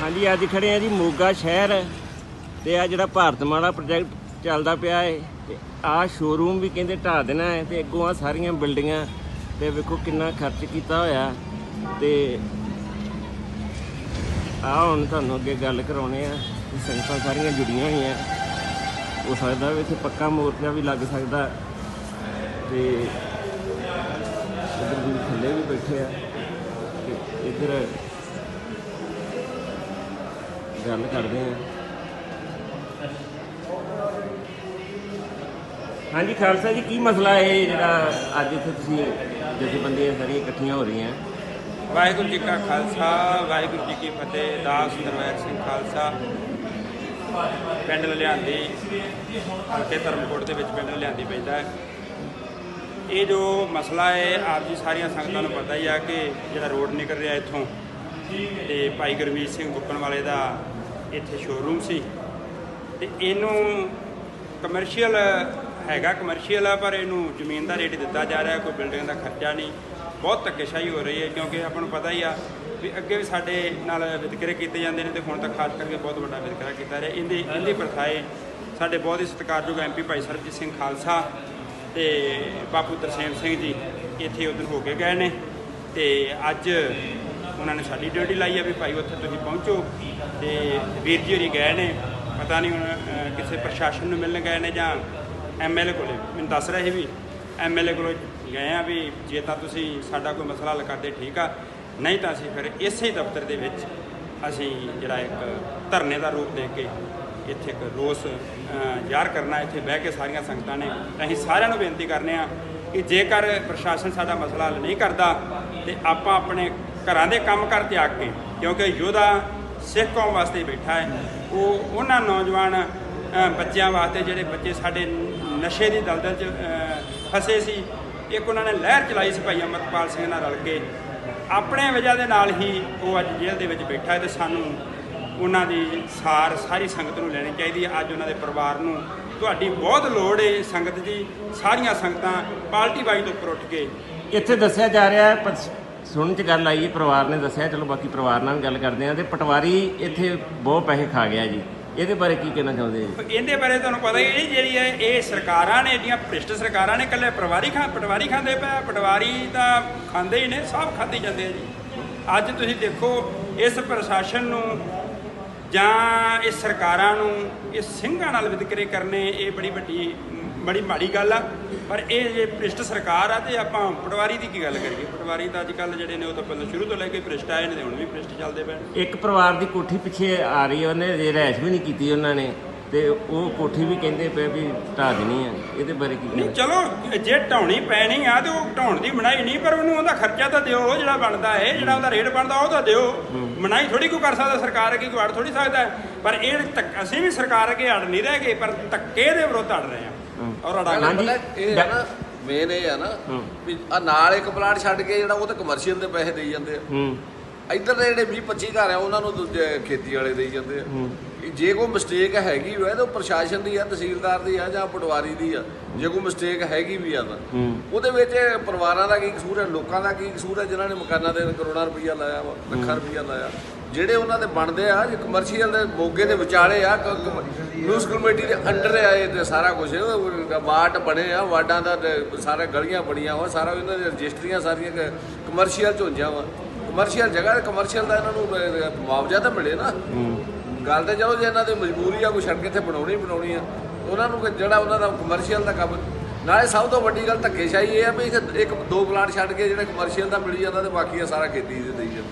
ਹਾਂਜੀ, ਅੱਜ ਖੜੇ ਆ ਜੀ ਮੋਗਾ ਸ਼ਹਿਰ ਤੇ ਆ ਜਿਹੜਾ ਭਾਰਤਮਾਲਾ ਪ੍ਰੋਜੈਕਟ ਚੱਲਦਾ ਪਿਆ ਹੈ ਤੇ ਆ ਸ਼ੋਰੂਮ ਵੀ ਕਹਿੰਦੇ ਢਾਹ ਦੇਣਾ ਹੈ ਤੇ ਅੱਗੋਂ ਆ ਸਾਰੀਆਂ ਬਿਲਡਿੰਗਾਂ ਤੇ ਵੇਖੋ ਕਿੰਨਾ ਖਰਚ ਕੀਤਾ ਹੋਇਆ ਤੇ ਆ ਹੁਣ ਤੁਹਾਨੂੰ ਅੱਗੇ ਗੱਲ ਕਰਾਉਣੇ ਆ ਸੰਗਤਾਂ ਸਾਰੀਆਂ ਜੁੜੀਆਂ ਹੋਈਆਂ। ਹੋ ਸਕਦਾ ਵੀ ਇੱਥੇ ਪੱਕਾ ਮੋਰਚਾ ਵੀ ਲੱਗ ਸਕਦਾ ਤੇ ਇੱਧਰ ਵੀ ਥੱਲੇ ਵੀ ਬੈਠੇ ਆ ਤੇ ਇੱਧਰ ਗੱਲ ਕਰਦੇ ਆ। ਹਾਂਜੀ, ਖਾਲਸਾ ਜੀ, ਕੀ ਮਸਲਾ ਹੈ ਜਿਹੜਾ ਅੱਜ ਇੱਥੇ ਤੁਸੀਂ ਜਥੇਬੰਦੀਆਂ ਸਾਰੀਆਂ ਇਕੱਠੀਆਂ ਹੋ ਰਹੀਆਂ? ਵਾਹਿਗੁਰੂ ਜੀ ਕਾ ਖਾਲਸਾ, ਵਾਹਿਗੁਰੂ ਜੀ ਕੀ ਫਤਿਹ, ਦਾਸ ਦਰਵੈਰ ਸਿੰਘ ਖਾਲਸਾ। ਪਿੰਡ ਲਲਿਆਂਦੀ ਹਲਕੇ ਧਰਮਕੋਟ ਦੇ ਵਿੱਚ ਪਿੰਡ ਲਲਿਆਂਦੀ ਪੈਂਦਾ ਹੈ। ਇਹ ਜੋ ਮਸਲਾ ਹੈ, ਆਪ ਜੀ ਸਾਰੀਆਂ ਸੰਗਤਾਂ ਨੂੰ ਪਤਾ ਹੀ ਆ ਕਿ ਜਿਹੜਾ ਰੋਡ ਨਿਕਲ ਰਿਹਾ ਇੱਥੋਂ, ਤੇ ਭਾਈ ਗੁਰਮੀਤ ਸਿੰਘ ਗੁੱਪਣ ਵਾਲੇ ਦਾ ਇੱਥੇ ਸ਼ੋਰੂਮ ਸੀ। ਤੇ ਇਹਨੂੰ ਕਮਰਸ਼ੀਅਲ ਹੈਗਾ ਕਮਰਸ਼ੀਅਲ ਆ, ਪਰ ਇਹਨੂੰ ਜ਼ਮੀਨ ਦਾ ਰੇਟ ਦਿੱਤਾ ਜਾ ਰਿਹਾ, ਕੋਈ ਬਿਲਡਿੰਗ ਦਾ ਖਰਚਾ ਨਹੀਂ। ਬਹੁਤ ਧੱਕੇਸ਼ਾਹੀ ਹੋ ਰਹੀ ਹੈ, ਕਿਉਂਕਿ ਆਪਾਂ ਨੂੰ ਪਤਾ ਹੀ ਆ ਵੀ ਅੱਗੇ ਵੀ ਸਾਡੇ ਨਾਲ ਵਿਤਕਰੇ ਕੀਤੇ ਜਾਂਦੇ ਨੇ ਤੇ ਹੁਣ ਤੱਕ ਖਾਸ ਕਰਕੇ ਬਹੁਤ ਵੱਡਾ ਵਿਤਕਰਾ ਕੀਤਾ ਰਿਹਾ। ਇਹਦੀ ਇਹਦੀ ਪ੍ਰਥਾਏ ਸਾਡੇ ਬਹੁਤ ਹੀ ਸਤਿਕਾਰਯੋਗ ਐਮਪੀ ਭਾਈ ਸਰਬਜੀਤ ਸਿੰਘ ਖਾਲਸਾ ਤੇ ਬਾਪੂ ਤਰਸੇਮ ਸਿੰਘ ਜੀ ਇੱਥੇ ਉਦੋਂ ਹੋ ਕੇ ਗਏ ਨੇ। ਤੇ ਅੱਜ ਉਹਨਾਂ ਨੇ ਸਾਡੀ ਡਿਊਟੀ ਲਾਈ ਆ ਵੀ ਭਾਈ ਉੱਥੇ ਤੁਸੀਂ ਪਹੁੰਚੋ। ਤੇ ਵੀਰ ਜੀ ਹੋਰੀ ਗਏ ਨੇ। ਪਤਾ ਨਹੀਂ ਹੁਣ ਕਿਸੇ ਪ੍ਰਸ਼ਾਸਨ ਨੂੰ ਮਿਲਣ ਗਏ ਨੇ ਜਾਂ ਐਮਐਲਏ ਕੋਲੇ। ਮੈਨੂੰ ਦੱਸ ਰਹੇ ਸੀ ਵੀ ਐਮਐਲਏ ਕੋਲ ਗਏ ਆ ਵੀ ਜੇ ਤਾਂ ਤੁਸੀਂ ਸਾਡਾ ਕੋਈ ਮਸਲਾ ਹੱਲ ਕਰਦੇ, ਠੀਕ ਆ। ਨਹੀਂ ਤਾਂ ਅਸੀਂ ਫਿਰ ਇਸੇ ਦਫ਼ਤਰ ਦੇ ਵਿੱਚ ਅਸੀਂ ਜਿਹੜਾ ਇੱਕ ਧਰਨੇ ਦਾ ਰੂਪ ਦੇ ਕੇ ਇੱਥੇ ਇੱਕ ਰੋਸ ਜ਼ਾਹਰ ਕਰਨਾ, ਇੱਥੇ ਬਹਿ ਕੇ ਸਾਰੀਆਂ ਸੰਗਤਾਂ ਨੇ। ਅਸੀਂ ਸਾਰਿਆਂ ਨੂੰ ਬੇਨਤੀ ਕਰਨੇ ਆ ਕਿ ਜੇਕਰ ਪ੍ਰਸ਼ਾਸਨ ਸਾਡਾ ਮਸਲਾ ਹੱਲ ਨਹੀਂ ਕਰਦਾ ਤੇ ਆਪਾਂ ਆਪਣੇ ਘਰਾਂ ਦੇ ਕੰਮ ਕਰ ਤਿਆਗ ਕੇ, ਕਿਉਂਕਿ ਯੋਧਾ ਸਿੱਖ ਕੌਮ ਵਾਸਤੇ ਬੈਠਾ ਹੈ, ਉਹ ਉਹਨਾਂ ਨੌਜਵਾਨ ਬੱਚਿਆਂ ਵਾਸਤੇ ਜਿਹੜੇ ਬੱਚੇ ਸਾਡੇ ਨਸ਼ੇ ਦੀ ਦਲਦਲ 'ਚ ਫਸੇ ਸੀ, ਇੱਕ ਉਹਨਾਂ ਨੇ ਲਹਿਰ ਚਲਾਈ ਸੀ ਭਾਈ ਅਮਰਪਾਲ ਸਿੰਘ ਨਾਲ ਰਲ ਕੇ। ਆਪਣੇ ਵਜ੍ਹਾ ਦੇ ਨਾਲ ਹੀ ਉਹ ਅੱਜ ਜੇਲ੍ਹ ਦੇ ਵਿੱਚ ਬੈਠਾ ਹੈ ਤੇ ਸਾਨੂੰ ਉਹਨਾਂ ਦੀ ਸਾਰ, ਸਾਰੀ ਸੰਗਤ ਨੂੰ ਲੈਣੀ ਚਾਹੀਦੀ ਹੈ। ਅੱਜ ਉਹਨਾਂ ਦੇ ਪਰਿਵਾਰ ਨੂੰ ਤੁਹਾਡੀ ਬਹੁਤ ਲੋੜ ਹੈ ਸੰਗਤ ਜੀ ਸਾਰੀਆਂ ਸੰਗਤਾਂ ਪਾਰਟੀ ਵਾਈ ਤੋਂ ਉੱਪਰ ਉੱਠ ਕੇ। ਇੱਥੇ ਦੱਸਿਆ ਜਾ ਰਿਹਾ ਹੈ ਸੁਣਨ ਚ ਗੱਲ ਆਈ ਹੈ ਪਰਿਵਾਰ ਨੇ ਦੱਸਿਆ ਚਲੋ ਬਾਕੀ ਪਰਿਵਾਰ ਨਾਲ ਗੱਲ ਕਰਦੇ ਆ ਤੇ ਪਟਵਾਰੀ ਇੱਥੇ ਬਹੁਤ ਪੈਸੇ ਖਾ ਗਿਆ ਜੀ। ਇਹਦੇ ਬਾਰੇ ਕੀ ਕਹਿਣਾ ਚਾਹੁੰਦੇ ਜੀ? ਇਹਦੇ ਬਾਰੇ ਤੁਹਾਨੂੰ ਪਤਾ ਹੀ ਹੈ ਜੀ, ਜਿਹੜੀ ਹੈ ਇਹ ਸਰਕਾਰਾਂ ਨੇ ਜਿਹੜੀਆਂ ਭ੍ਰਿਸ਼ਟ ਸਰਕਾਰਾਂ ਨੇ ਇਕੱਲੇ ਪਟਵਾਰੀ ਖਾ ਪਟਵਾਰੀ ਖਾਂਦੇ ਪਏ ਪਟਵਾਰੀ ਤਾਂ ਖਾਂਦੇ ਹੀ ਨੇ ਸਭ ਖਾਧੀ ਜਾਂਦੇ ਆ ਜੀ। ਅੱਜ ਤੁਸੀਂ ਦੇਖੋ ਇਸ ਪ੍ਰਸ਼ਾਸਨ ਨੂੰ ਜਾਂ ਇਹ ਸਰਕਾਰਾਂ ਨੂੰ ਇਹ ਸਿੰਘਾਂ ਨਾਲ ਵਿਤਕਰੇ ਕਰਨੇ ਇਹ ਬੜੀ ਵੱਡੀ ਬੜੀ ਮਾੜੀ ਗੱਲ ਆ। ਪਰ ਇਹ ਜੇ ਭ੍ਰਿਸ਼ਟ ਸਰਕਾਰ ਆ ਤੇ ਆਪਾਂ ਪਟਵਾਰੀ ਦੀ ਕੀ ਗੱਲ ਕਰੀਏ? ਪਟਵਾਰੀ ਤਾਂ ਅੱਜ ਕੱਲ ਜਿਹੜੇ ਨੇ ਉਹ ਤਾਂ ਪਹਿਲਾਂ ਸ਼ੁਰੂ ਤੋਂ ਲੈ ਕੇ ਭ੍ਰਿਸ਼ਟ ਆਏ ਨੇ ਤੇ ਹੁਣ ਵੀ ਭ੍ਰਿਸ਼ਟ ਚੱਲਦੇ ਪਏ ਇੱਕ ਪਰਿਵਾਰ ਦੀ ਕੋਠੀ ਪਿੱਛੇ ਆ ਰਹੀ ਉਹਨੇ ਜੇ ਰਹਿਸ਼ ਵੀ ਨਹੀਂ ਕੀਤੀ ਉਹਨਾਂ ਨੇ ਤੇ ਉਹ ਕੋਠੀ ਵੀ ਕਹਿੰਦੇ ਪਏ ਵੀ ਢਾਹ ਦੇਣੀ ਆ। ਇਹਦੇ ਬਾਰੇ ਕੀ ਨਹੀਂ ਚਲੋ ਜੇ ਢਾਉਣੀ ਪੈਣੀ ਆ ਤੇ ਉਹ ਢਾਉਣ ਦੀ ਬਣਾਈ ਨਹੀਂ ਪਰ ਉਹਨੂੰ ਉਹਦਾ ਖਰਚਾ ਤਾਂ ਦਿਓ ਜਿਹੜਾ ਬਣਦਾ ਹੈ ਜਿਹੜਾ ਉਹਦਾ ਰੇਟ ਬਣਦਾ ਉਹ ਤਾਂ ਦਿਓ। ਬਣਾਈ ਥੋੜੀ ਕੋਈ ਕਰ ਸਕਦਾ ਸਰਕਾਰ ਅੱਗੇ ਕੋਈ ਅੜ ਥੋੜੀ ਸਕਦਾ। ਪਰ ਇਹ ਅਸੀਂ ਵੀ ਸਰਕਾਰ ਅੱਗੇ ਅੜ ਨਹੀਂ ਰਹਿ ਗਏ ਪਰ ਧੱਕੇ ਦੇ ਵਿਰੁੱਧ ਅੜ ਰਹੇ ਹਾਂ। ਔਰ ਹਾਂਜੀ। ਪਤਾ ਇਹ ਹੈ ਨਾ ਮੇਨ ਇਹ ਹੈ ਨਾ। ਵੀ ਆ ਨਾਲ ਇੱਕ ਪਲਾਟ ਛੱਡ ਕੇ ਜਿਹੜਾ ਉਹ ਤਾਂ ਕਮਰਸ਼ੀਅਲ ਦੇ ਪੈਸੇ ਦੇਈ ਜਾਂਦੇ ਆ। ਹੂੰ। ਇੱਧਰ ਦੇ ਜਿਹੜੇ 20 25 ਘਰ ਆ ਉਹਨਾਂ ਨੂੰ ਦੂਜੇ ਖੇਤੀ ਵਾਲੇ ਦੇਈ ਜਾਂਦੇ ਆ। ਜੇ ਕੋਈ ਮਿਸਟੇਕ ਹੈਗੀ ਹੋਏ ਤਾਂ ਪ੍ਰਸ਼ਾਸਨ ਦੀ ਆ ਤਹਿਸੀਲਦਾਰ ਦੀ ਆ ਜਾਂ ਪਟਵਾਰੀ ਦੀ ਆ। ਜੇ ਕੋਈ ਮਿਸਟੇਕ ਹੈਗੀ ਵੀ ਆ ਤਾਂ। ਉਹਦੇ ਵਿੱਚ ਪਰਿਵਾਰਾਂ ਦਾ ਕੀ ਕਸੂਰ ਹੈ ਲੋਕਾਂ ਦਾ ਕੀ ਕਸੂਰ ਹੈ ਜਿਨ੍ਹਾਂ ਨੇ ਮਕਾਨਾਂ ਦੇ ਕਰੋੜਾਂ ਰੁਪਈਆ ਲਾਇਆ ਵਾ ਲੱਖਾਂ ਰੁਪਈਆ ਲਾਇਆ। ਜਿਹੜੇ ਉਹਨਾਂ ਦੇ ਬਣਦੇ ਆ ਜੇ ਕਮਰਸ਼ੀਅਲ ਦੇ ਮੋਗੇ ਦੇ ਵਿਚਾਲੇ ਆ ਨਿਊਜ਼ ਕਮੇਟੀ ਦੇ ਅੰਡਰ ਆ ਇਹ ਤੇ ਸਾਰਾ ਕੁਝ ਵਾਰਡ ਬਣੇ ਆ ਵਾਰਡਾਂ ਦਾ ਤੇ ਸਾਰੇ ਗਲੀਆਂ ਬਣੀਆਂ ਵਾ ਸਾਰਾ ਇਹਨਾਂ ਦੀਆਂ ਰਜਿਸਟਰੀਆਂ ਸਾਰੀਆਂ ਕਮਰਸ਼ੀਅਲ ਚ ਹੁੰਦੀਆਂ ਵਾ। ਕਮਰਸ਼ੀਅਲ ਜਗ੍ਹਾ ਕਮਰਸ਼ੀਅਲ ਦਾ ਇਹਨਾਂ ਨੂੰ ਮੁਆਵਜ਼ਾ ਤਾਂ ਮਿਲੇ ਨਾ। ਗੱਲ ਤੇ ਚਲੋ ਜੇ ਇਹਨਾਂ ਦੀ ਮਜਬੂਰੀ ਆ ਕੋਈ ਸੜਕ ਇੱਥੇ ਬਣਾਉਣੀ ਬਣਾਉਣੀ ਆ। ਉਹਨਾਂ ਨੂੰ ਜਿਹੜਾ ਉਹਨਾਂ ਦਾ ਕਮਰਸ਼ੀਅਲ ਦਾ ਕੰਮ ਨਾਲੇ ਸਭ ਤੋਂ ਵੱਡੀ ਗੱਲ ਧੱਕੇਸ਼ਾਹੀ ਇਹ ਆ ਵੀ ਇੱਕ ਦੋ ਪਲਾਟ ਛੱਡ ਕੇ ਜਿਹੜਾ ਕਮਰਸ਼ੀਅਲ ਦਾ ਮਿਲੀ ਜਾਂਦਾ ਤੇ ਬਾਕੀ ਆ ਸਾਰਾ ਖੇਤੀ ਦੇ ਦੇਈ ਜਾਂਦੇ।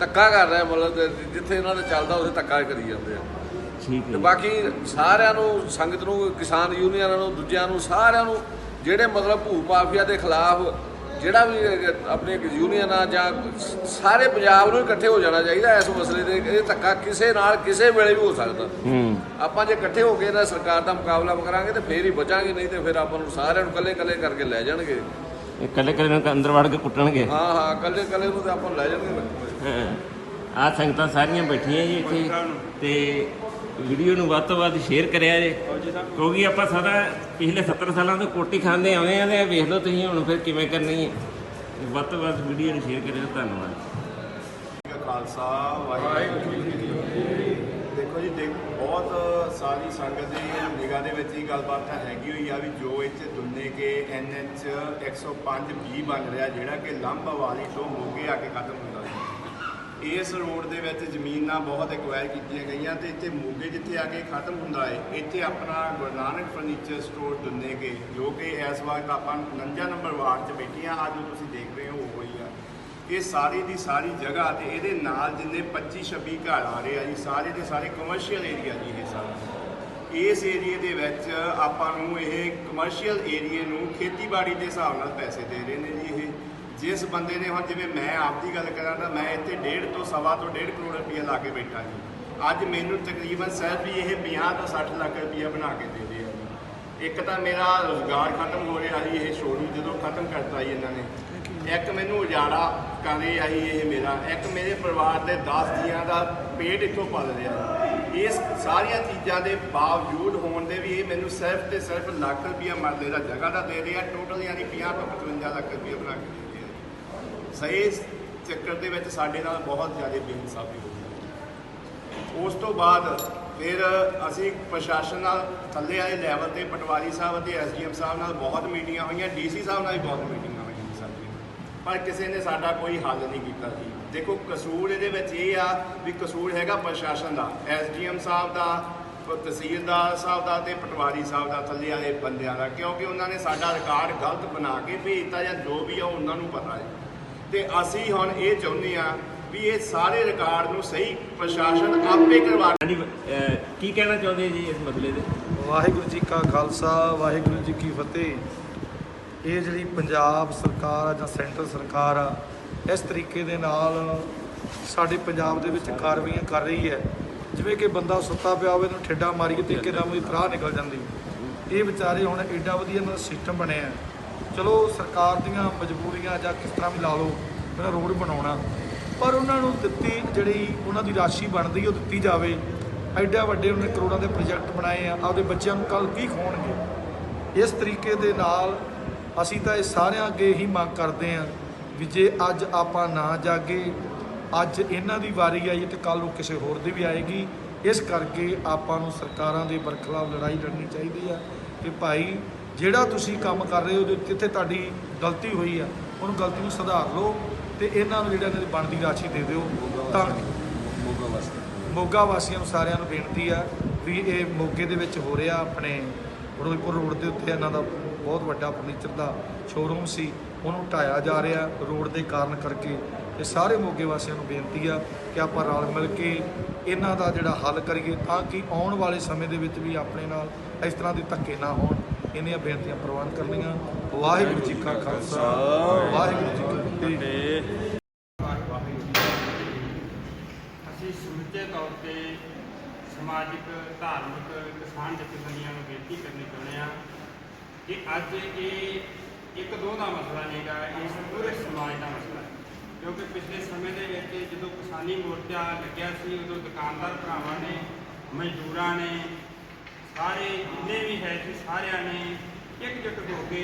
ਧੱਕਾ ਕਰ ਰਿਹਾ ਮਤਲਬ ਤੇ ਜਿੱਥੇ ਇਹਨਾਂ ਦਾ ਚੱਲਦਾ ਉੱਥੇ ਧੱਕਾ ਕਰੀ ਜਾਂਦੇ ਆ। ਠੀਕ ਹੈ ਤੇ। ਬਾਕੀ ਸਾਰਿਆਂ ਨੂੰ ਸੰਗਤ ਨੂੰ ਕਿਸਾਨ ਯੂਨੀਅਨਾਂ ਨੂੰ ਦੂਜਿਆਂ ਨੂੰ ਸਾਰਿਆਂ ਨੂੰ ਜਿਹੜੇ ਮਤਲਬ ਭੂ ਮਾਫੀਆ ਦੇ ਖਿਲਾਫ ਜਿਹੜਾ ਵੀ ਆਪਣੇ ਯੂਨੀਅਨ ਆ ਜਾਂ ਸਾਰੇ ਪੰਜਾਬ ਨੂੰ ਇਕੱਠੇ ਹੋ ਜਾਣਾ ਚਾਹੀਦਾ ਇਸ ਮਸਲੇ ਦੇ ਇਹ ਧੱਕਾ ਕਿਸੇ ਨਾਲ ਕਿਸੇ ਵੇਲੇ ਵੀ ਹੋ ਸਕਦਾ। ਆਪਾਂ ਜੇ ਇਕੱਠੇ ਹੋ ਕੇ ਇਹਨਾਂ ਸਰਕਾਰ ਦਾ ਮੁਕਾਬਲਾ ਕਰਾਂਗੇ ਤੇ ਫੇਰ ਹੀ ਬਚਾਂਗੇ ਨਹੀਂ ਤੇ ਫਿਰ ਆਪਾਂ ਨੂੰ ਸਾਰਿਆਂ ਨੂੰ ਇਕੱਲੇ ਇਕੱਲੇ ਕਰਕੇ ਲੈ ਜਾਣਗੇ। ਇਹ ਕੱਲੇ ਕੱਲੇ ਨੂੰ ਅੰਦਰ ਵੜ ਕੇ ਕੁੱਟਣਗੇ? ਹਾਂ ਹਾਂ ਇਕੱਲੇ ਇਕੱਲੇ ਨੂੰ ਤੇ ਆਪਾਂ ਲੈ ਜਾਣਗੇ। ਆ ਸੰਗਤਾਂ ਸਾਰੀਆਂ ਬੈਠੀਆਂ ਜੀ ਇੱਥੇ ਤੇ ਵੀਡੀਓ ਨੂੰ ਵੱਧ ਤੋਂ ਵੱਧ ਸ਼ੇਅਰ ਕਰਿਆ ਜੇ। ਕਿਉਂਕਿ ਆਪਾਂ ਸਾਰਾ ਪਿਛਲੇ 70 ਸਾਲਾਂ ਤੋਂ ਕੋਟੀ ਖਾਂਦੇ ਆਉਂਦੇ ਆ ਤੇ ਵੇਖ ਲਓ ਤੁਸੀਂ ਹੁਣ ਫਿਰ ਕਿਵੇਂ ਕਰਨੀ ਹੈ। ਵੱਧ ਤੋਂ ਵੱਧ ਵੀਡੀਓ ਨੂੰ ਸ਼ੇਅਰ ਕਰਿਓ ਧੰਨਵਾਦ। ਖਾਲਸਾ ਵਾਹਿਗੁਰੂ ਜੀ ਦੇਖੋ ਜੀ ਦੇਖ ਬਹੁਤ ਸਾਰੀ ਸੰਗਤ ਦੀ ਨਿਗਾਹ ਦੇ ਵਿੱਚ ਹੀ ਗੱਲਬਾਤ ਤਾਂ ਹੈਗੀ ਹੋਈ ਆ ਵੀ ਜੋ ਇੱਥੇ ਦੁੰਨੇ ਕੇ ਐਨਐਚ 105 ਬੀ ਬਣ ਰਿਹਾ ਜਿਹੜਾ ਕਿ ਲੰਬਵਾਲੀ ਤੋਂ ਮੋਗੇ ਆ ਕੇ ਖਤਮ ਹੁੰਦਾ ਸੀ। ਇਸ ਰੋਡ ਦੇ ਵਿੱਚ ਜ਼ਮੀਨਾਂ ਬਹੁਤ ਐਕਵਾਇਰ ਕੀਤੀਆਂ ਗਈਆਂ ਤੇ ਇੱਥੇ ਮੋਗੇ ਜਿੱਥੇ ਆ ਕੇ ਖਤਮ ਹੁੰਦਾ ਹੈ ਇੱਥੇ ਆਪਣਾ ਗੁਰੂ ਨਾਨਕ ਫਰਨੀਚਰ ਸਟੋਰ ਦੁੰਨੇ ਕੇ ਜੋ ਕਿ ਇਸ ਵਕਤ ਆਪਾਂ 49 ਨੰਬਰ ਵਾਰਡ 'ਚ ਬੈਠੇ ਆ ਅੱਜ ਤੁਸੀਂ ਦੇਖ ਰਹੇ ਹੋ ਉਹ ਹੀ ਆ। ਇਹ ਸਾਰੀ ਦੀ ਸਾਰੀ ਜਗ੍ਹਾ ਤੇ ਇਹਦੇ ਨਾਲ ਜਿੰਨੇ 25 26 ਘਰ ਆ ਰਹੇ ਆ ਜੀ, ਸਾਰੇ ਦੇ ਸਾਰੇ ਕਮਰਸ਼ੀਅਲ ਏਰੀਆ ਜੀ ਇਹ ਸਾਰਾ ਇਸ ਏਰੀਏ ਦੇ ਵਿੱਚ ਆਪਾਂ ਨੂੰ ਇਹ ਕਮਰਸ਼ੀਅਲ ਏਰੀਏ ਨੂੰ ਖੇਤੀਬਾੜੀ ਦੇ ਹਿਸਾਬ ਨਾਲ ਪੈਸੇ ਦੇ ਰਹੇ ਨੇ ਜੀ ਇਹ। ਜਿਸ ਬੰਦੇ ਨੇ ਹੁਣ ਜਿਵੇਂ ਮੈਂ ਆਪ ਦੀ ਗੱਲ ਕਰਾਂ ਤਾਂ ਮੈਂ ਇੱਥੇ ਡੇਢ ਤੋਂ ਸਵਾ ਤੋਂ ਡੇਢ ਕਰੋੜ ਰੁਪਏ ਲਾ ਕੇ ਬੈਠਾ ਜੀ। ਅੱਜ ਮੈਨੂੰ ਤਕਰੀਬਨ ਸਿਰਫ ਹੀ ਇਹ 50 ਤੋਂ 60 ਲੱਖ ਰੁਪਏ ਬਣਾ ਕੇ ਦੇ ਰਹੇ ਆ ਜੀ। ਇੱਕ ਤਾਂ ਮੇਰਾ ਰੋਜ਼ਗਾਰ ਖਤਮ ਹੋ ਰਿਹਾ ਜੀ, ਇਹ ਸ਼ੋਰੂਮ ਜਦੋਂ ਖਤਮ ਕਰਤਾ ਜੀ ਇਹਨਾਂ ਨੇ। ਇੱਕ ਮੈਨੂੰ ਉਜਾੜਾ ਕਰ ਰਹੇ ਆ ਇਹ ਮੇਰਾ। ਇੱਕ ਮੇਰੇ ਪਰਿਵਾਰ ਦੇ 10 ਜੀਆਂ ਦਾ ਪੇਟ ਇੱਥੋਂ ਪਲ ਰਿਹਾ ਇਸ ਸਾਰੀਆਂ ਚੀਜ਼ਾਂ ਦੇ ਬਾਵਜੂਦ ਹੋਣ ਦੇ ਵੀ ਇਹ ਮੈਨੂੰ ਸਿਰਫ ਤੇ ਸਿਰਫ ਲੱਖ ਰੁਪਇਆ ਮਰਲੇ ਦਾ ਜਗ੍ਹਾ ਦਾ ਦੇ ਰਿਹਾ ਟੋਟਲ ਯਾਨੀ 50 ਤੋਂ 55 ਲੱਖ ਰੁਪਇਆ ਬਣਾ ਕੇ। ਦੇ ਰਿਹਾ ਸਹੀ ਇਸ ਚੱਕਰ ਦੇ ਵਿੱਚ ਸਾਡੇ ਨਾਲ ਬਹੁਤ ਜ਼ਿਆਦਾ ਬੇਇਨਸਾਫੀ ਹੋਈ ਗਈ। ਉਸ ਤੋਂ ਬਾਅਦ ਫਿਰ ਅਸੀਂ ਪ੍ਰਸ਼ਾਸਨ ਨਾਲ ਥੱਲੇ ਵਾਲੇ ਲੈਵਲ ਤੇ ਪਟਵਾਰੀ ਸਾਹਿਬ ਅਤੇ ਐਸਡੀਐਮ ਸਾਹਿਬ ਨਾਲ ਬਹੁਤ ਮੀਟਿੰਗਾਂ ਹੋਈਆਂ ਡੀਸੀ ਸਾਹਿਬ ਨਾਲ ਵੀ ਬਹੁਤ ਮੀਟਿੰਗਾਂ ਹੋਈਆਂ ਜੀ ਸਾਡੀਆਂ ਪਰ ਕਿਸੇ ਨੇ ਸਾਡਾ ਕੋਈ ਹੱਲ ਨਹੀਂ ਕੀਤਾ ਜੀ। ਦੇਖੋ ਕਸੂਰ ਇਹਦੇ ਵਿੱਚ ਇਹ ਆ ਵੀ ਕਸੂਰ ਹੈਗਾ ਪ੍ਰਸ਼ਾਸਨ ਦਾ ਐਸਡੀਐਮ ਸਾਹਿਬ ਦਾ, ਤਹਿਸੀਲਦਾਰ ਸਾਹਿਬ ਦਾ ਤੇ ਪਟਵਾਰੀ ਸਾਹਿਬ ਦਾ ਥੱਲੇ ਵਾਲੇ ਬੰਦਿਆਂ ਦਾ, ਕਿਉਂਕਿ ਉਹਨਾਂ ਨੇ ਸਾਡਾ ਰਿਕਾਰਡ ਗਲਤ ਬਣਾ ਕੇ ਭੇਜਤਾ ਜਾਂ ਜੋ ਵੀ ਆ ਉਹਨਾਂ ਨੂੰ ਪਤਾ ਹੈ। ਤੇ ਅਸੀਂ ਹੁਣ ਇਹ ਚਾਹੁੰਦੇ ਆ ਵੀ ਇਹ ਸਾਰੇ ਰਿਕਾਰਡ ਨੂੰ ਸਹੀ ਪ੍ਰਸ਼ਾਸਨ ਆਪੇ ਕਰਵਾ ਕੀ ਕਹਿਣਾ ਚਾਹੁੰਦੇ ਜੀ ਇਸ ਮਸਲੇ ਦੇ? ਵਾਹਿਗੁਰੂ ਜੀ ਕਾ ਖਾਲਸਾ ਵਾਹਿਗੁਰੂ ਜੀ ਕੀ ਫਤਿਹ। ਇਹ ਜਿਹੜੀ ਪੰਜਾਬ ਸਰਕਾਰ ਆ ਜਾਂ ਸੈਂਟਰ ਸਰਕਾਰ ਆ ਇਸ ਤਰੀਕੇ ਦੇ ਨਾਲ ਸਾਡੇ ਪੰਜਾਬ ਦੇ ਵਿੱਚ ਕਾਰਵਾਈਆਂ ਕਰ ਰਹੀ ਹੈ। ਜਿਵੇਂ ਕਿ ਬੰਦਾ ਸੁੱਤਾ ਪਿਆ ਹੋਵੇ ਉਹਨੂੰ ਠੇਡਾ ਮਾਰੀਏ ਤੇ ਇੱਕਦਮ ਉਹਦੀ ਤਰਾਹ ਨਿਕਲ ਜਾਂਦੀ। ਇਹ ਵਿਚਾਰੇ ਹੁਣ ਐਡਾ ਵਧੀਆ ਇਹਨਾਂ ਦਾ ਸਿਸਟਮ ਬਣਿਆ ਹੈ। ਚਲੋ ਸਰਕਾਰ ਦੀਆਂ ਮਜਬੂਰੀਆਂ ਜਾਂ ਕਿਸ ਤਰ੍ਹਾਂ ਵੀ ਲਾ ਲਓ ਇਹਨਾਂ ਰੋਡ ਬਣਾਉਣਾ, ਪਰ ਉਹਨਾਂ ਨੂੰ ਦਿੱਤੀ ਜਿਹੜੀ ਉਹਨਾਂ ਦੀ ਰਾਸ਼ੀ ਬਣਦੀ, ਉਹ ਦਿੱਤੀ ਜਾਵੇ। ਐਡਾ ਵੱਡੇ ਉਹਨੇ ਕਰੋੜਾਂ ਦੇ ਪ੍ਰੋਜੈਕਟ ਬਣਾਏ ਆ, ਆਪਦੇ ਬੱਚਿਆਂ ਨੂੰ ਕੱਲ ਕੀ ਖਵਾਉਣਗੇ? ਇਸ ਤਰੀਕੇ ਦੇ ਨਾਲ ਅਸੀਂ ਤਾਂ ਇਹ ਸਾਰਿਆਂ ਅੱਗੇ ਹੀ ਮੰਗ ਕਰਦੇ ਹਾਂ ਵੀ ਜੇ ਅੱਜ ਆਪਾਂ ਨਾ ਜਾਗੇ, ਅੱਜ ਇਹਨਾਂ ਦੀ ਵਾਰੀ ਆਈ ਤੇ ਕੱਲ ਨੂੰ ਕਿਸੇ ਹੋਰ ਦੀ ਵੀ ਆਏਗੀ। ਇਸ ਕਰਕੇ ਆਪਾਂ ਨੂੰ ਸਰਕਾਰਾਂ ਦੇ ਬਰਖਲਾਫ ਲੜਾਈ ਲੜਨੀ ਚਾਹੀਦੀ ਆ ਕਿ ਭਾਈ ਜਿਹੜਾ ਤੁਸੀਂ ਕੰਮ ਕਰ ਰਹੇ ਹੋ ਉਹਦੇ ਜਿੱਥੇ ਤੁਹਾਡੀ ਗਲਤੀ ਹੋਈ ਆ, ਉਹਨੂੰ ਗਲਤੀ ਨੂੰ ਸੁਧਾਰ ਲਓ ਤੇ ਇਹਨਾਂ ਨੂੰ ਜਿਹੜਾ ਇਹਨਾਂ ਦੀ ਬਣਦੀ ਰਾਸ਼ੀ ਦੇ ਦਿਓ। ਤਾਂ ਮੋਗਾ ਵਾਸੀਆਂ ਨੂੰ ਸਾਰਿਆਂ ਨੂੰ ਬੇਨਤੀ ਆ ਵੀ ਇਹ ਮੋਗੇ ਦੇ ਵਿੱਚ ਹੋ ਰਿਹਾ ਆਪਣੇ ਫਿਰੋਜ਼ਪੁਰ ਰੋਡ ਦੇ ਉੱਤੇ ਇਹਨਾਂ ਦਾ ਬਹੁਤ ਵੱਡਾ ਫਰਨੀਚਰ ਦਾ ਸ਼ੋਰੂਮ ਸੀ, ਉਹਨੂੰ ਢਾਇਆ ਜਾ ਰਿਹਾ ਰੋਡ ਦੇ ਕਾਰਨ ਕਰਕੇ ਤੇ ਸਾਰੇ ਮੋਗੇ ਵਾਸੀਆਂ ਨੂੰ ਬੇਨਤੀ ਆ ਕਿ ਆਪਾਂ ਰਲ ਮਿਲ ਕੇ ਇਹਨਾਂ ਦਾ ਜਿਹੜਾ ਹੱਲ ਕਰੀਏ ਤਾਂ ਕਿ ਆਉਣ ਵਾਲੇ ਸਮੇਂ ਦੇ ਵਿੱਚ ਵੀ ਆਪਣੇ ਨਾਲ ਇਸ ਤਰ੍ਹਾਂ ਦੇ ਧੱਕੇ ਨਾ ਹੋਣ। ਇਹਨੀਆਂ ਬੇਨਤੀਆਂ ਪ੍ਰਵਾਨ ਕਰਨੀਆਂ। ਵਾਹਿਗੁਰੂ ਜੀ ਕਾ ਖਾਲਸਾ। ਵਾਹਿਗੁਰੂ ਜੀ ਕੀ ਫਤਿਹ। ਅਸੀਂ ਸਮੁੱਚੇ ਤੌਰ ਤੇ ਸਮਾਜਿਕ, ਧਾਰਮਿਕ, ਕਿਸਾਨ ਜਥੇਬੰਦੀਆਂ ਨੂੰ ਬੇਨਤੀ ਕਰਨੀ ਚਾਹੁੰਦੇ ਹਾਂ ਕਿ ਅੱਜ ਇਹ ਇੱਕ ਦੋ ਦਾ ਮਸਲਾ ਨਹੀਂਗਾ ਇਸ ਪੂਰੇ ਸਮਾਜ ਦਾ ਮਸਲਾ ਹੈ। ਕਿਉਂਕਿ ਪਿਛਲੇ ਸਮੇਂ ਦੇ ਵਿੱਚ ਜਦੋਂ ਕਿਸਾਨੀ ਮੋਰਚਾ ਲੱਗਿਆ ਸੀ, ਉਦੋਂ ਦੁਕਾਨਦਾਰ ਭਰਾਵਾਂ ਨੇ, ਮਜ਼ਦੂਰਾਂ ਨੇ ਸਾਰੇ ਜਿੰਨੇ ਵੀ ਹੈ ਸੀ ਸਾਰਿਆਂ ਨੇ ਇਕਜੁੱਟ ਹੋ ਕੇ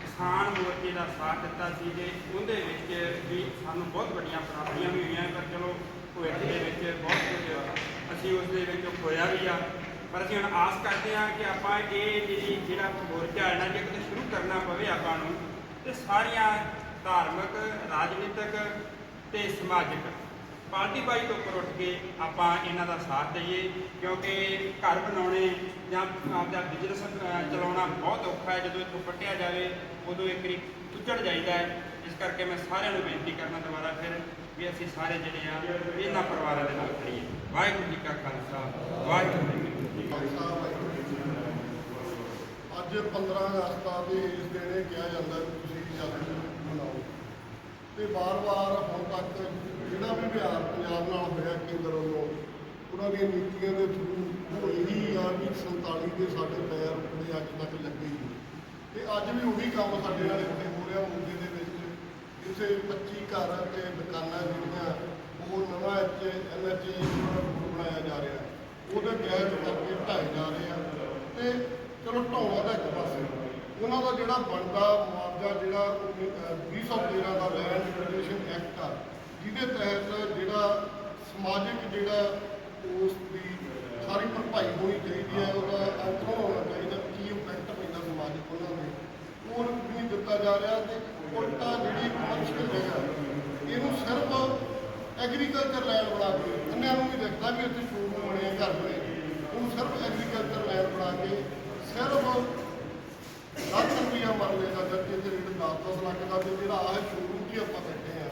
ਕਿਸਾਨ ਮੋਰਚੇ ਦਾ ਸਾਥ ਦਿੱਤਾ ਸੀ ਤੇ ਉਹਦੇ ਵਿੱਚ ਵੀ ਸਾਨੂੰ ਬਹੁਤ ਵੱਡੀਆਂ ਪ੍ਰਾਪਤੀਆਂ ਵੀ ਹੋਈਆਂ। ਪਰ ਚਲੋ, ਭਵਿੱਖ ਦੇ ਵਿੱਚ ਬਹੁਤ ਕੁਝ ਅਸੀਂ ਉਸ ਦੇ ਵਿੱਚ ਖੋਇਆ ਵੀ ਆ। ਪਰ ਅਸੀਂ ਹੁਣ ਆਸ ਕਰਦੇ ਹਾਂ ਕਿ ਆਪਾਂ ਇਹ ਜਿਹੜੀ ਜਿਹੜਾ ਮੋਰਚਾ ਹੈ ਨਾ, ਜੇ ਕਿਤੇ ਸ਼ੁਰੂ ਕਰਨਾ ਪਵੇ ਆਪਾਂ ਨੂੰ, ਤੇ ਸਾਰੀਆਂ ਧਾਰਮਿਕ, ਰਾਜਨੀਤਿਕ ਤੇ ਸਮਾਜਿਕ ਪਾਰਟੀ ਬਾਈ ਤੋਂ ਉੱਪਰ ਉੱਠ ਕੇ ਆਪਾਂ ਇਹਨਾਂ ਦਾ ਸਾਥ ਦਈਏ, ਕਿਉਂਕਿ ਘਰ ਬਣਾਉਣੇ ਜਾਂ ਆਪਦਾ ਬਿਜ਼ਨਸ ਚਲਾਉਣਾ ਬਹੁਤ ਔਖਾ ਹੈ। ਜਦੋਂ ਇੱਥੋਂ ਪੱਟਿਆ ਜਾਵੇ, ਉਦੋਂ ਇੱਕ ਵਾਰੀ ਉੱਜੜ ਜਾਈਦਾ ਹੈ। ਇਸ ਕਰਕੇ ਮੈਂ ਸਾਰਿਆਂ ਨੂੰ ਬੇਨਤੀ ਕਰਨਾ ਦੁਬਾਰਾ ਫਿਰ ਵੀ ਅਸੀਂ ਸਾਰੇ ਜਿਹੜੇ ਆ, ਇਹਨਾਂ ਪਰਿਵਾਰਾਂ ਦੇ ਨਾਲ ਖੜੀਏ ਵਾਹਿਗੁਰੂ ਜੀ ਕਾ ਖਾਲਸਾ, ਵਾਹਿਗੁਰੂ ਜੀ ਕੀ ਫਤਿਹ। ਅੱਜ 15 ਅਗਸਤ ਆ ਤੇ ਇਸ ਦਿਨ ਇਹ ਕਿਹਾ ਜਾਂਦਾ ਤੁਸੀਂ ਜਸ਼ਨ ਮਨਾਓ। ਤੇ ਵਾਰ-ਵਾਰ ਹੁਣ ਤੱਕ ਜਿਹੜਾ ਵੀ ਵਿਹਾਰ ਪੰਜਾਬ ਨਾਲ ਹੋਇਆ ਕੇਂਦਰ ਵੱਲੋਂ, ਉਹਨਾਂ ਦੀਆਂ ਨੀਤੀਆਂ ਦੇ ਥਰੂ ਇਹੀ ਆ ਵੀ 47 ਦੇ ਸਾਡੇ ਪੈਰ ਉੱਪਰ ਅੱਜ ਤੱਕ ਲੱਗੇ ਹੀ ਤੇ ਅੱਜ ਵੀ ਉਹੀ ਕੰਮ ਸਾਡੇ ਨਾਲ ਇੱਥੇ ਹੋ ਰਿਹਾ, ਮੁੰਡੇ ਦੇ ਵਿੱਚ ਇਸੇ 25 ਘਰ ਤੇ ਦੁਕਾਨਾਂ ਜਿਹੜੀਆਂ, ਉਹ ਨਵਾਂ ਐਚ ਐਨਐਚ ਬਣਾਇਆ ਜਾ ਰਿਹਾ। ਉਹਦੇ ਗੈਰ ਕਰਕੇ ਢਾਏ ਜਾ ਰਹੇ ਆ। ਤੇ ਚਲੋ ਢਾਉਣਾ ਦਾ ਇੱਕ ਪਾਸੇ। ਉਹਨਾਂ ਦਾ ਜਿਹੜਾ ਬਣਦਾ ਮੁਆਵਜ਼ਾ ਜਿਹੜਾ ਉਹ, ਅਹ, 2013 ਦਾ ਲੈਂਡ ਰਿਜ਼ਰਵੇਸ਼ਨ ਐਕਟ ਆ ਜਿਹਦੇ ਤਹਿਤ ਜਿਹੜਾ ਸਮਾਜਿਕ ਜਿਹੜਾ ਉਸ ਦੀ ਸਾਰੀ ਭਰਪਾਈ ਹੋਣੀ ਚਾਹੀਦੀ ਹੈ ਉਹਦਾ ਅੰਕੜਾ ਹੋਣਾ ਚਾਹੀਦਾ ਕੀ ਇੰਪੈਕਟ ਪੈਂਦਾ ਸਮਾਜਿਕ ਉਹਨਾਂ ਦੇ ਉਹ ਨਹੀਂ ਦਿੱਤਾ ਜਾ ਰਿਹਾ ਤੇ ਉਲਟਾ ਜਿਹੜੀ ਕਮਰਸ਼ੀਅਲ ਜਗ੍ਹਾ ਇਹਨੂੰ ਸਿਰਫ ਐਗਰੀਕਲਚਰ ਲੈਂਡ ਬਣਾ ਕੇ ਅੰਨਿਆਂ ਨੂੰ ਵੀ ਦੇਖਦਾ ਵੀ ਇੱਥੇ ਸ਼ੋਰੂਮ ਬਣੇ ਘਰ ਬਣੇ। ਉਹਨੂੰ ਸਿਰਫ ਐਗਰੀਕਲਚਰ ਲੈਂਡ ਬਣਾ ਕੇ ਸਿਰਫ 10-10 ਦਾ ਤੇ ਜਿਹੜਾ ਆਹ ਸ਼ੋਰੂਮ ਦੀ ਆਪਾਂ ਬੈਠੇ ਆ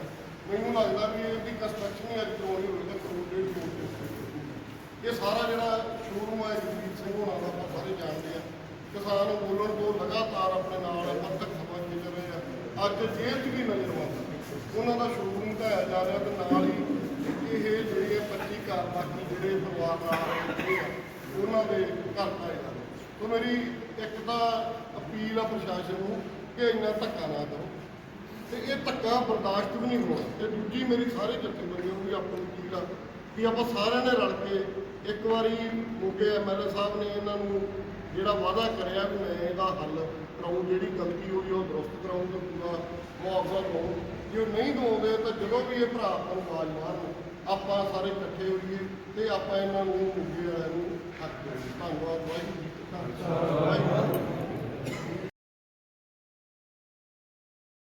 ਮੈਨੂੰ ਲੱਗਦਾ ਵੀ ਇਹਦੀ ਕੰਸਟਰਕਸ਼ਨ ਹੀ ਅੱਜ ਕਰੋੜ ਹੀ ਹੋਏਗਾ ਕਰੋੜ ਡੇਢ ਕਰੋੜ ਦੇ ਉੱਤੇ। ਇਹ ਸਾਰਾ ਜਿਹੜਾ ਸ਼ੋਰੂਮ ਹੈ ਜਗਜੀਤ ਸਿੰਘ ਹੋਣਾ ਦਾ, ਆਪਾਂ ਸਾਰੇ ਜਾਣਦੇ ਆ ਕਿਸਾਨ ਅੰਦੋਲਨ ਤੋਂ ਲਗਾਤਾਰ ਆਪਣੇ ਨਾਲ ਪੰਥਕ ਸਮਾਜ ਵਿੱਚ ਰਹੇ ਆ ਅੱਜ ਜੇਲ੍ਹ 'ਚ ਵੀ ਨਜ਼ਰ ਆਉਂਦਾ ਉਹਨਾਂ ਦਾ ਸ਼ੋਰੂਮ ਢਾਇਆ ਜਾ ਰਿਹਾ ਤੇ ਨਾਲ ਹੀ ਇਹ ਜਿਹੜੇ 25 ਘਰ ਬਾਕੀ ਜਿਹੜੇ ਪਰਿਵਾਰ ਨਾਲ ਰਹਿੰਦੇ ਆ, ਉਹਨਾਂ ਦੇ ਘਰ ਢਾਏ ਜਾ ਰਹੇ। ਤੋਂ ਮੇਰੀ ਇੱਕ ਤਾਂ ਅਪੀਲ ਆ ਪ੍ਰਸ਼ਾਸਨ ਨੂੰ ਕਿ ਇੰਨਾ ਧੱਕਾ ਨਾ ਕਰੋ। ਤੇ ਇਹ ਧੱਕਾ ਬਰਦਾਸ਼ਤ ਵੀ ਨਹੀਂ ਹੋਣਾ। ਤੇ ਦੂਜੀ ਮੇਰੀ ਸਾਰੇ ਜਥੇਬੰਦੀਆਂ ਨੂੰ ਵੀ ਆਪਣੀ ਅਪੀਲ ਆ ਕਿ ਆਪਾਂ ਸਾਰਿਆਂ ਨੇ ਰਲ ਕੇ ਇੱਕ ਵਾਰੀ ਮੋਗੇ ਐਮਐਲਏ ਸਾਹਿਬ ਨੇ ਇਹਨਾਂ ਨੂੰ ਜਿਹੜਾ ਵਾਅਦਾ ਕਰਿਆ ਵੀ ਮੈਂ ਇਹਦਾ ਹੱਲ ਕਰਾਉਂ ਜਿਹੜੀ ਗਲਤੀ ਹੋਈ ਉਹ ਦਰੁਸਤ ਕਰਾਉਂ ਤੇ ਪੂਰਾ ਮੁਆਵਜ਼ਾ ਦਵਾਉਂ ਜੇ ਉਹ ਨਹੀਂ ਦਵਾਉਂਦੇ ਤਾਂ ਜਦੋਂ ਵੀ ਇਹ ਭਰਾ ਆਪਾਂ ਨੂੰ ਆਵਾਜ਼ ਮਾਰਨ, ਆਪਾਂ ਸਾਰੇ ਇਕੱਠੇ ਹੋਈਏ ਤੇ ਆਪਾਂ ਇਹਨਾਂ ਨੂੰ ਮੋਗੇ ਵਾਲਿਆਂ ਨੂੰ ਹੱਕ ਦੇਈਏ ਧੰਨਵਾਦ, ਵਾਹਿਗੁਰੂ ਜੀ ਕਾ ਖਾਲਸਾ